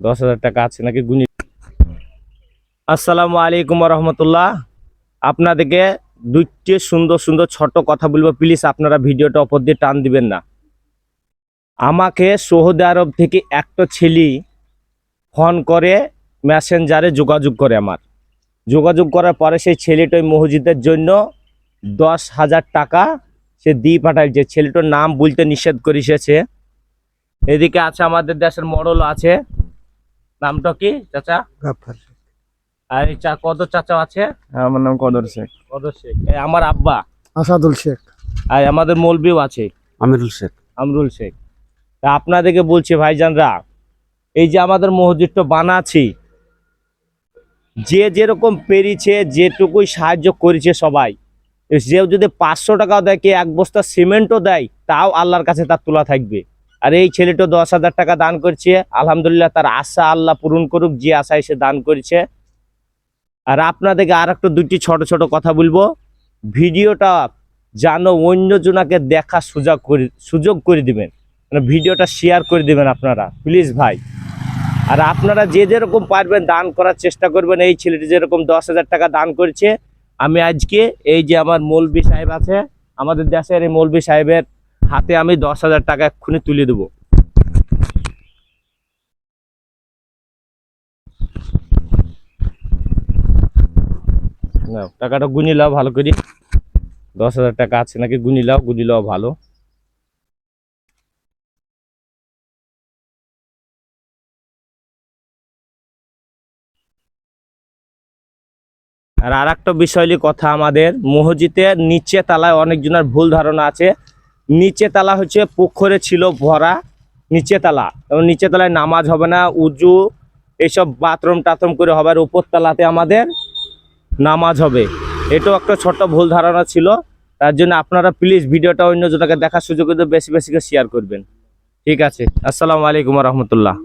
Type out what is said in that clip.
দশ হাজার টাকা আছে নাকি গুনি আসসালামু আলাইকুম রহমতুল্লাহ আপনাদেরকে দুইটি সুন্দর সুন্দর ছোট কথা বলব, প্লিজ আপনারা ভিডিওটা অপর দিয়ে টান দিবেন না। আমাকে সৌদি আরব থেকে একটা ছেলে ফোন করে, মেসেঞ্জারে যোগাযোগ করে আমার। যোগাযোগ করার পরে সেই ছেলেটা ওই মসজিদের জন্য দশ হাজার টাকা সে দিয়ে পাঠাইছে ছেলেটার নাম বলতে নিষেধ করেছে। এদিকে আছে আমাদের দেশের মডল আছে। নামটা কি চাচা? গাফার আর এই চা কত চাচা আছে? আমার নাম কদর শেখ। কদর শেখ। এই আমার আব্বা? আসাদুল শেখ। আর আমাদের মৌলবিও আছে? আমিরুল শেখ। আমরুল শেখ। তা আপনাদেরকে বলছি ভাইজানরা এই যে আমাদের মসজিদটা বানাচ্ছি যে যেরকম পেরিছে যেটুকুই সাহায্য করেছে সবাই যে যদি পাঁচশো টাকাও দেয় কি এক বস্তা সিমেন্টও দেয় তাও আল্লাহর কাছে তার তোলা থাকবে। আর এই ছেলেটা দশ হাজার টাকা দান করছে। আলহামদুলিল্লাহ তার আশা আল্লাহ পূরণ করুক, যে আশায় সে দান করেছে। আর আপনাদেরকে আর একটা দুটি ছোট ছোট কথা বলব। ভিডিওটা যেন অন্যজনাকে দেখা সুযোগ করে সুযোগ করে দিবেন। মানে ভিডিওটা শেয়ার করে দিবেন আপনারা। প্লিজ ভাই। আর আপনারা যে যেরকম পারবেন দান করার চেষ্টা করবেন। এই ছেলেটি যেরকম দশ হাজার টাকা দান করেছে। আমি আজকে এই যে আমার মৌলবি সাহেব আছে, আমাদের দেশের এই মৌলবি সাহেবের হাতে আমি দশ হাজার টাকা এক্ষুনি তুলে দেবো। টাকাটা গুনি লাও ভালো করে। দশ হাজার টাকা আছে নাকি গুনি লাও গুনি লাও ভালো। আর আর একটা বিষয়লি কথা আমাদের, মসজিদের নিচে তালায় অনেকজনের ভুল ধারণা আছে। নিচে তালা হচ্ছে পুকুরে ছিল ভরা নিচে তালা। এবং নিচে তালায় নামাজ হবে না, উজু এইসব বাথরুম টাথরুম করে হবে, আর উপর তালাতে আমাদের নামাজ হবে। এটাও একটা ছোট ভুল ধারণা ছিল, তার জন্য আপনারা প্লিজ ভিডিওটা অন্য জনকে দেখার সুযোগ বেশি বেশি করে শেয়ার করবেন। ঠিক আছে, আসসালামু আলাইকুম রহমতুল্লাহ।